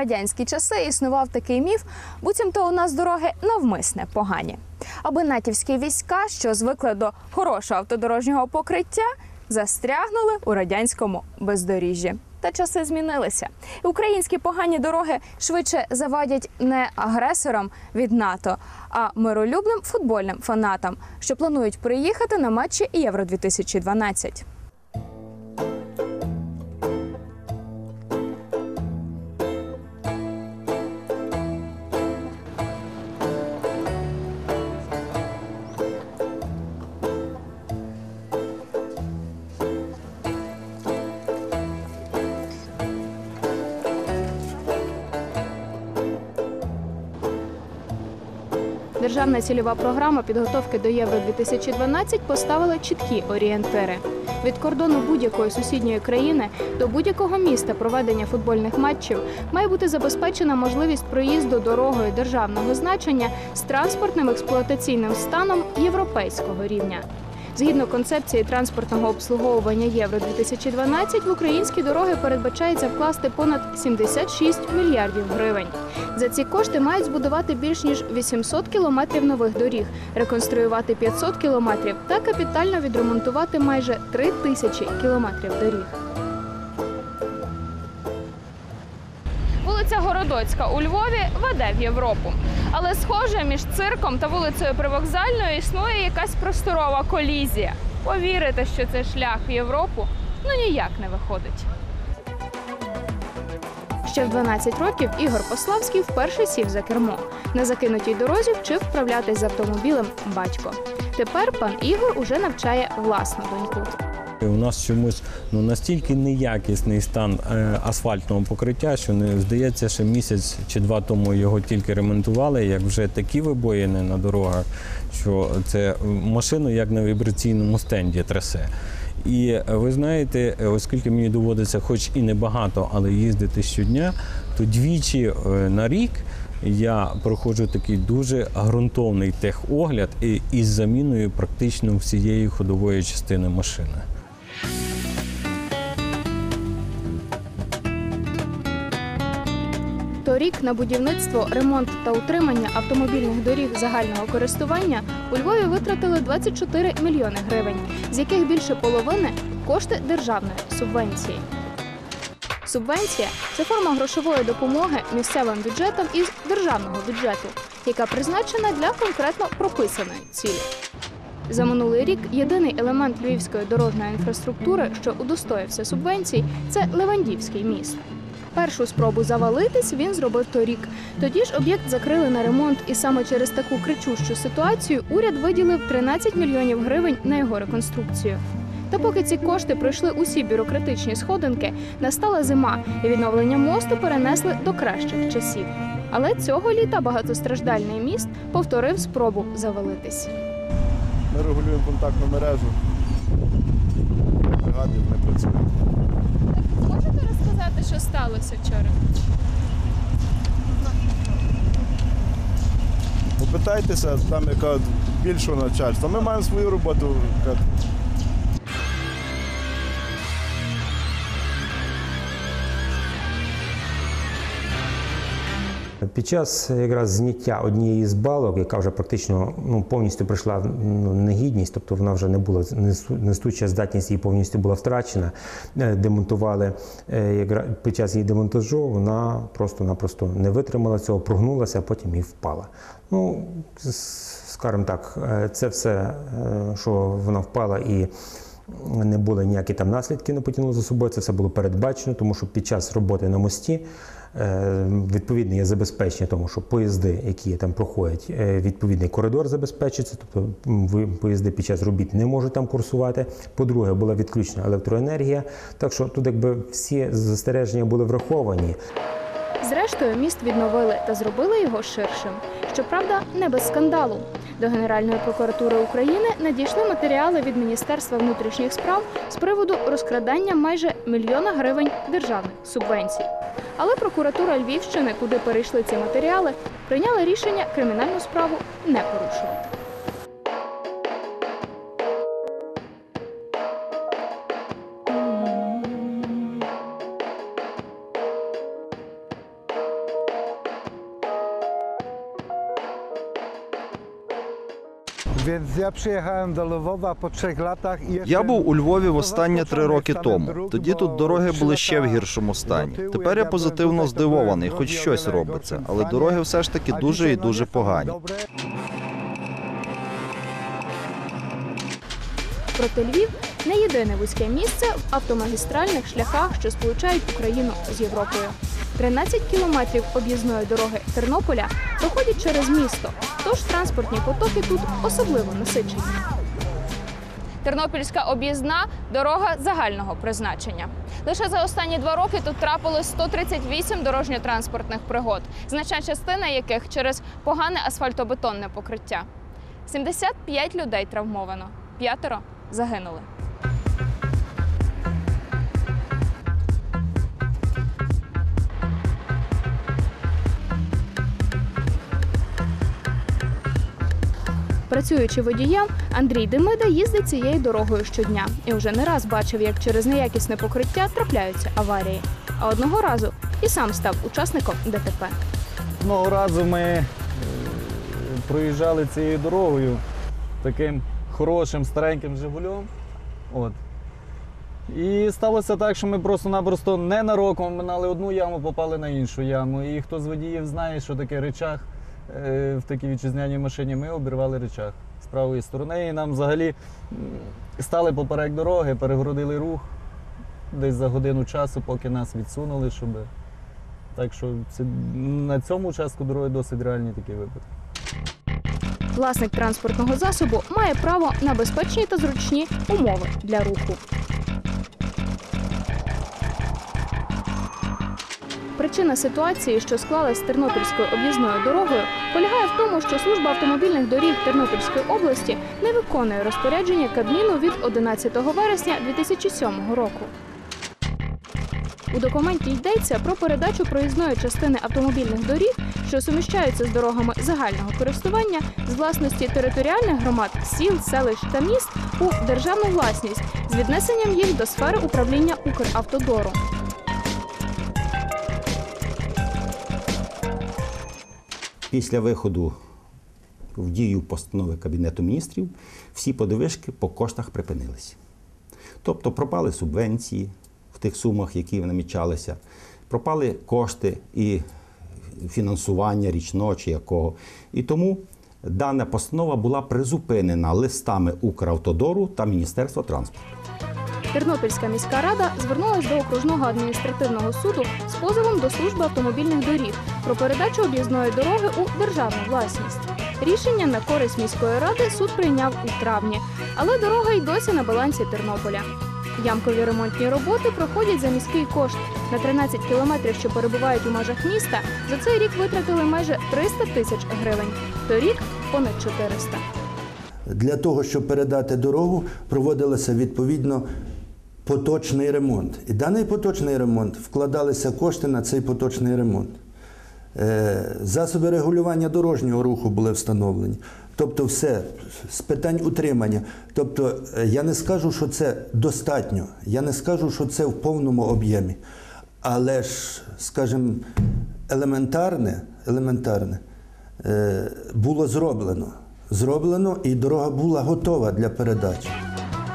Радянські часи існував такий міф, буцімто у нас дороги навмисне погані. Аби натівські війська, що звикли до хорошого автодорожнього покриття, застрягнули у радянському бездоріжжі. Та часи змінилися. Українські погані дороги швидше завадять не агресорам від НАТО, а миролюбним футбольним фанатам, що планують приїхати на матчі Євро 2012 Державна цільова програма підготовки до Євро 2012 поставила чіткі орієнтири. Від кордону будь-якої сусідньої країни до будь-якого міста проведення футбольних матчів має бути забезпечена можливість проїзду дорогою державного значення з транспортним експлуатаційним станом європейського рівня. Згідно концепції транспортного обслуговування Євро 2012 в українські дороги передбачається вкласти понад 76 мільярдів гривень. За ці кошти мають збудувати більш ніж 800 кілометрів нових доріг, реконструювати 500 кілометрів та капітально відремонтувати майже 3 тисячі кілометрів доріг. Вулиця Городоцька у Львові веде в Європу. Але схоже, між цирком та вулицею Привокзальною існує якась просторова колізія. Повірити, що це шлях в Європу, ну ніяк не виходить. Ще в 12 років Ігор Пославський вперше сів за кермо. На закинутій дорозі вчив вправлятись з автомобілем батько. Тепер пан Ігор уже навчає власну доньку. У нас чомусь ну настільки неякісний стан е, асфальтного покриття, що не здається, що місяць чи два тому його тільки ремонтували, як вже такі вибоїни на дорогах, що це машину як на вібраційному стенді трясе. І е, ви знаєте, е, оскільки мені доводиться, хоч і небагато, але їздити щодня, то двічі е, на рік я проходжу такий дуже ґрунтовний техогляд із заміною практично всієї ходової частини машини. Торік на будівництво, ремонт та утримання автомобільних доріг загального користування у Львові витратили 24 мільйони гривень, з яких більше половини кошти державної субвенції. Субвенція це форма грошової допомоги місцевим бюджетам із державного бюджету, яка призначена для конкретно прописаної цілі. За минулий рік єдиний елемент львівської дорожньої інфраструктури, що удостоївся субвенцій, це Левандівський міст. Першу спробу завалитись він зробив торік. Тоді ж об'єкт закрили на ремонт, і саме через таку кричущу ситуацію уряд виділив 13 мільйонів гривень на його реконструкцію. Та поки ці кошти пройшли усі бюрократичні сходинки, настала зима, і відновлення мосту перенесли до кращих часів. Але цього літа багатостраждальний міст повторив спробу завалитись. Ми регулюємо контактну мережу. Бригади не працюють. Що сталося вчора? Попитайтеся, там яка більшого начальства. Ми маємо свою роботу. Під час якраз зняття однієї з балок, яка вже практично ну, повністю прийшла ну, негідність, тобто вона вже не була несу- несуча здатність її повністю була втрачена. е, Демонтували е, під час її демонтажу, вона просто-напросто не витримала цього, прогнулася, а потім і впала. Ну, скажімо так, е, це все, що вона впала і. Не були ніякі там наслідки, не потягнули за собою. Це все було передбачено, тому що під час роботи на мості відповідне є забезпечення, тому що поїзди, які там проходять, е, відповідний коридор забезпечується, тобто поїзди під час робіт не можуть там курсувати. По-друге, була відключена електроенергія. Так що тут, якби всі застереження були враховані. Зрештою, міст відновили та зробили його ширшим. Щоправда, не без скандалу. До Генеральної прокуратури України надійшли матеріали від Міністерства внутрішніх справ з приводу розкрадання майже мільйона гривень державних субвенцій. Але прокуратура Львівщини, куди перейшли ці матеріали, прийняла рішення кримінальну справу не порушувати. Я був у Львові востаннє три роки тому. Тоді тут дороги були ще в гіршому стані. Тепер я позитивно здивований, хоч щось робиться, але дороги все ж таки дуже і дуже погані. Проте Львів не єдине вузьке місце в автомагістральних шляхах, що сполучають Україну з Європою. 13 кілометрів об'їзної дороги Тернополя проходять через місто, тож транспортні потоки тут особливо насичені. Тернопільська об'їзна дорога загального призначення. Лише за останні два роки тут трапилось 138 дорожньо-транспортних пригод, значна частина яких через погане асфальтобетонне покриття. 75 людей травмовано, п'ятеро загинули. Працюючи водієм, Андрій Демида їздить цією дорогою щодня і вже не раз бачив, як через неякісне покриття трапляються аварії. А одного разу і сам став учасником ДТП. Одного разу ми е, проїжджали цією дорогою таким хорошим стареньким Жигулем. От. І сталося так, що ми просто-напросто ненароком минали одну яму, попали на іншу яму. І хто з водіїв знає, що таке речах в такій вітчизняній машині, ми обірвали речах з правої сторони. І нам взагалі стали поперек дороги, перегородили рух десь за годину часу, поки нас відсунули, щоб. Так що це, на цьому участку дороги досить реальні такі випадки. Власник транспортного засобу має право на безпечні та зручні умови для руху. Причина ситуації, що склалась з Тернопільською об'їзною дорогою, полягає в тому, що служба автомобільних доріг Тернопільської області не виконує розпорядження Кабміну від 11 вересня 2007 року. У документі йдеться про передачу проїзної частини автомобільних доріг, що суміщаються з дорогами загального користування з власності територіальних громад, сіл, селищ та міст у державну власність з віднесенням їх до сфери управління Укравтодору. Після виходу в дію постанови Кабінету міністрів всі подвижки по коштах припинилися. Тобто пропали субвенції в тих сумах, які намічалися, пропали кошти і фінансування річного чи якого. І тому дана постанова була призупинена листами Укравтодору та Міністерства транспорту. Тернопільська міська рада звернулася до окружного адміністративного суду з позовом до служби автомобільних доріг про передачу об'їзної дороги у державну власність. Рішення на користь міської ради суд прийняв у травні, але дорога й досі на балансі Тернополя. Ямкові ремонтні роботи проходять за міський кошт. На 13 кілометрів, що перебувають у межах міста, за цей рік витратили майже 300 тисяч гривень. Торік понад 400. Для того, щоб передати дорогу, проводилося відповідно поточний ремонт. І даний поточний ремонт вкладалися кошти на цей поточний ремонт. Е, Засоби регулювання дорожнього руху були встановлені. Тобто, все з питань утримання. Тобто, е, я не скажу, що це достатньо, я не скажу, що це в повному об'ємі. Але ж, скажімо, елементарне, елементарне е, було зроблено. Зроблено і дорога була готова для передачі.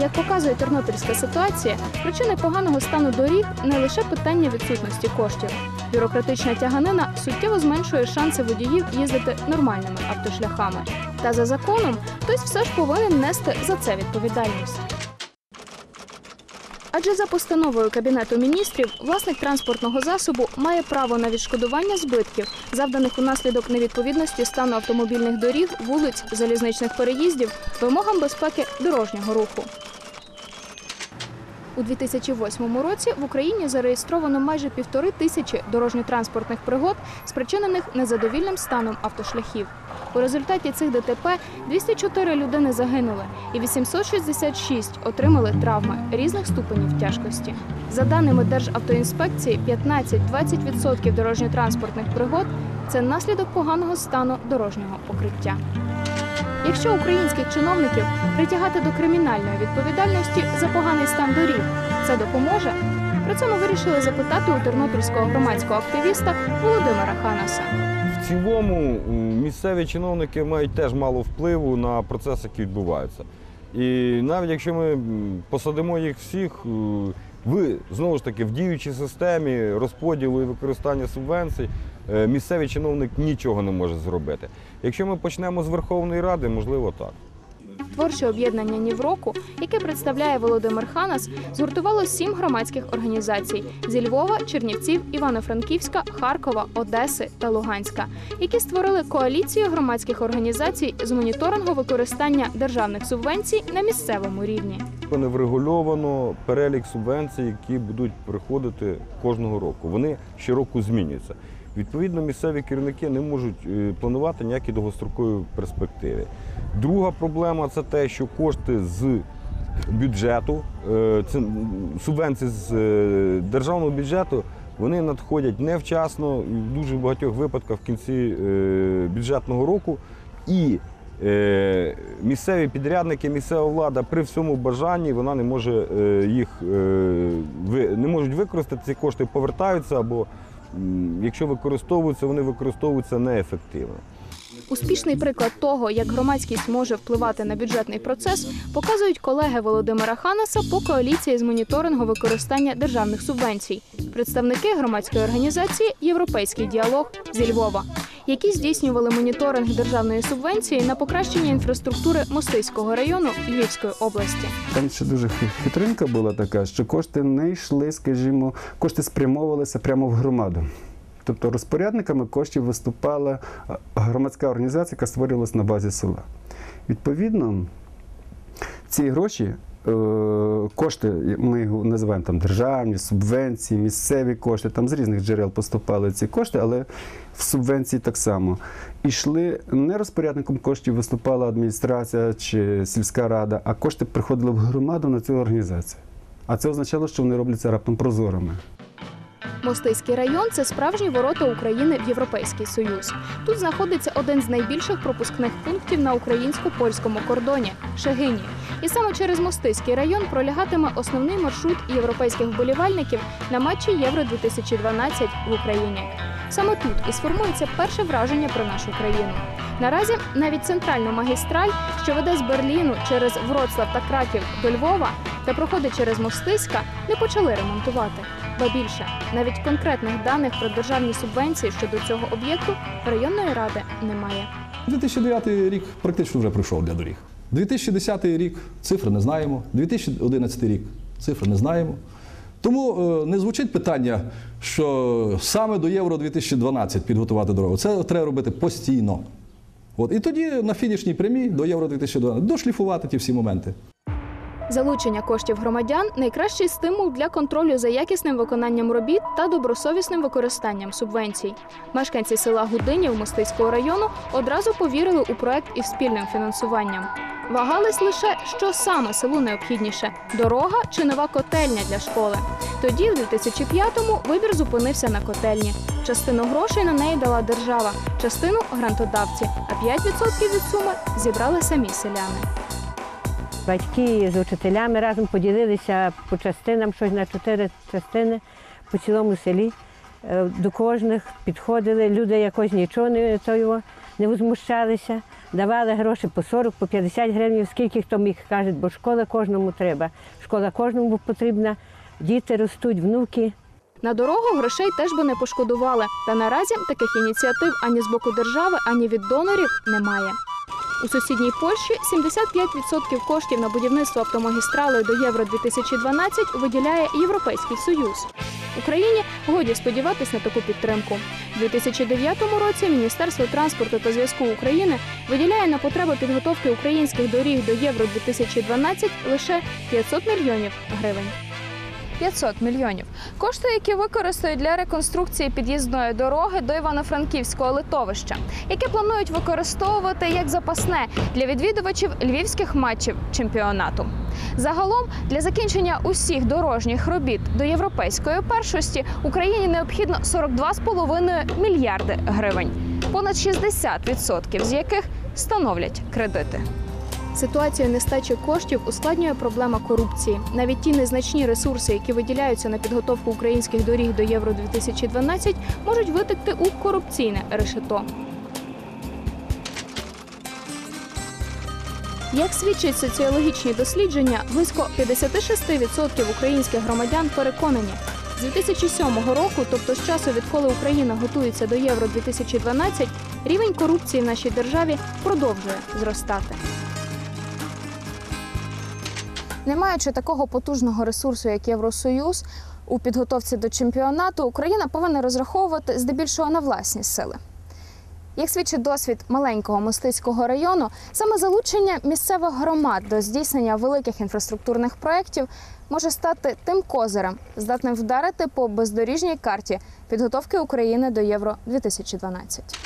Як показує тернопільська ситуація, причини поганого стану доріг не лише питання відсутності коштів. Бюрократична тяганина суттєво зменшує шанси водіїв їздити нормальними автошляхами. Та за законом хтось все ж повинен нести за це відповідальність. Адже за постановою Кабінету міністрів власник транспортного засобу має право на відшкодування збитків, завданих унаслідок невідповідності стану автомобільних доріг, вулиць, залізничних переїздів, вимогам безпеки дорожнього руху. У 2008 році в Україні зареєстровано майже півтори тисячі дорожньо-транспортних пригод, спричинених незадовільним станом автошляхів. У результаті цих ДТП 204 людини загинули і 866 отримали травми різних ступенів тяжкості. За даними Державтоінспекції, 15-20% дорожньо-транспортних пригод це наслідок поганого стану дорожнього покриття. Якщо українських чиновників притягати до кримінальної відповідальності за поганий стан доріг, це допоможе? Про це ми вирішили запитати у тернопільського громадського активіста Володимира Ханаса. В цілому місцеві чиновники мають теж мало впливу на процеси, які відбуваються. І навіть якщо ми посадимо їх всіх, е, ви знову ж таки в діючій системі розподілу і використання субвенцій, е, місцевий чиновник нічого не може зробити. Якщо ми почнемо з Верховної Ради, можливо, так. Творче об'єднання Нівроку, яке представляє Володимир Ханас, згуртувало сім громадських організацій зі Львова, Чернівців, Івано-Франківська, Харкова, Одеси та Луганська, які створили коаліцію громадських організацій з моніторингу використання державних субвенцій на місцевому рівні. Не врегульовано перелік субвенцій, які будуть приходити кожного року. Вони щороку змінюються. Відповідно, місцеві керівники не можуть е, планувати ніякі довгострокові перспективи. Друга проблема це те, що кошти з бюджету, е, субвенції з е, державного бюджету, вони надходять невчасно в дуже багатьох випадках в кінці е, бюджетного року. І місцеві підрядники, місцева влада при всьому бажанні вона не може їх не можуть використати. Ці кошти повертаються або якщо використовуються, вони використовуються неефективно. Успішний приклад того, як громадськість може впливати на бюджетний процес, показують колеги Володимира Ханаса по коаліції з моніторингу використання державних субвенцій, представники громадської організації Європейський діалог зі Львова, які здійснювали моніторинг державної субвенції на покращення інфраструктури Мостиського району Львівської області. Там ще дуже хи- хитринка була така, що кошти не йшли, скажімо, кошти спрямовувалися прямо в громаду. Тобто розпорядниками коштів виступала громадська організація, яка створювалася на базі села. Відповідно, ці гроші, е, кошти, ми його називаємо там державні, субвенції, місцеві кошти, там з різних джерел поступали ці кошти, але в субвенції так само. Ішли не розпорядником коштів виступала адміністрація чи сільська рада, а кошти приходили в громаду на цю організацію. А це означало, що вони робляться раптом прозорими. Мостиський район це справжні ворота України в Європейський Союз. Тут знаходиться один з найбільших пропускних пунктів на українсько-польському кордоні Шегині. І саме через Мостиський район пролягатиме основний маршрут європейських вболівальників на матчі Євро 2012 в Україні. Саме тут і сформується перше враження про нашу країну. Наразі навіть центральну магістраль, що веде з Берліну через Вроцлав та Краків до Львова та проходить через Мостиська, не почали ремонтувати. Ба більше, навіть конкретних даних про державні субвенції щодо цього об'єкту районної ради немає. 2009 рік практично вже пройшов для доріг. 2010 рік цифри не знаємо, 2011 рік цифри не знаємо. Тому е, не звучить питання, що саме до Євро 2012 підготувати дорогу. Це треба робити постійно. От, і тоді на фінішній прямій до Євро 2012 дошліфувати ті всі моменти. Залучення коштів громадян найкращий стимул для контролю за якісним виконанням робіт та добросовісним використанням субвенцій. Мешканці села Гудинів Мостиського району одразу повірили у проект із спільним фінансуванням. Вагались лише, що саме селу необхідніше дорога чи нова котельня для школи. Тоді, в 2005-му, вибір зупинився на котельні. Частину грошей на неї дала держава, частину грантодавці, а 5% від суми зібрали самі селяни. Батьки з учителями разом поділилися по частинам, щось на чотири частини по цілому селі. Е, До кожних підходили, люди якось нічого не, того, не возмущалися, давали гроші по 40, по 50 гривень, скільки хто міг каже, бо школа кожному треба. Школа кожному потрібна, діти ростуть, внуки. На дорогу грошей теж би не пошкодували. Та наразі таких ініціатив ані з боку держави, ані від донорів немає. У сусідній Польщі 75% коштів на будівництво автомагістралей до Євро 2012 виділяє Європейський Союз. Україні годі сподіватись на таку підтримку. У 2009 році Міністерство транспорту та зв'язку України виділяє на потреби підготовки українських доріг до Євро 2012 лише 500 мільйонів гривень. 500 мільйонів. Кошти, які використають для реконструкції під'їзної дороги до Івано-Франківського литовища, яке планують використовувати як запасне для відвідувачів львівських матчів чемпіонату. Загалом для закінчення усіх дорожніх робіт до європейської першості Україні необхідно 42,5 мільярди гривень, понад 60% з яких становлять кредити. Ситуацію нестачі коштів ускладнює проблема корупції. Навіть ті незначні ресурси, які виділяються на підготовку українських доріг до Євро 2012, можуть витекти у корупційне решето. Як свідчать соціологічні дослідження, близько 56% українських громадян переконані, з 2007 року, тобто з часу, відколи Україна готується до Євро 2012, рівень корупції в нашій державі продовжує зростати. Не маючи такого потужного ресурсу, як Євросоюз, у підготовці до чемпіонату, Україна повинна розраховувати здебільшого на власні сили. Як свідчить досвід маленького мостицького району, саме залучення місцевих громад до здійснення великих інфраструктурних проєктів може стати тим козирем, здатним вдарити по бездоріжній карті підготовки України до Євро 2012.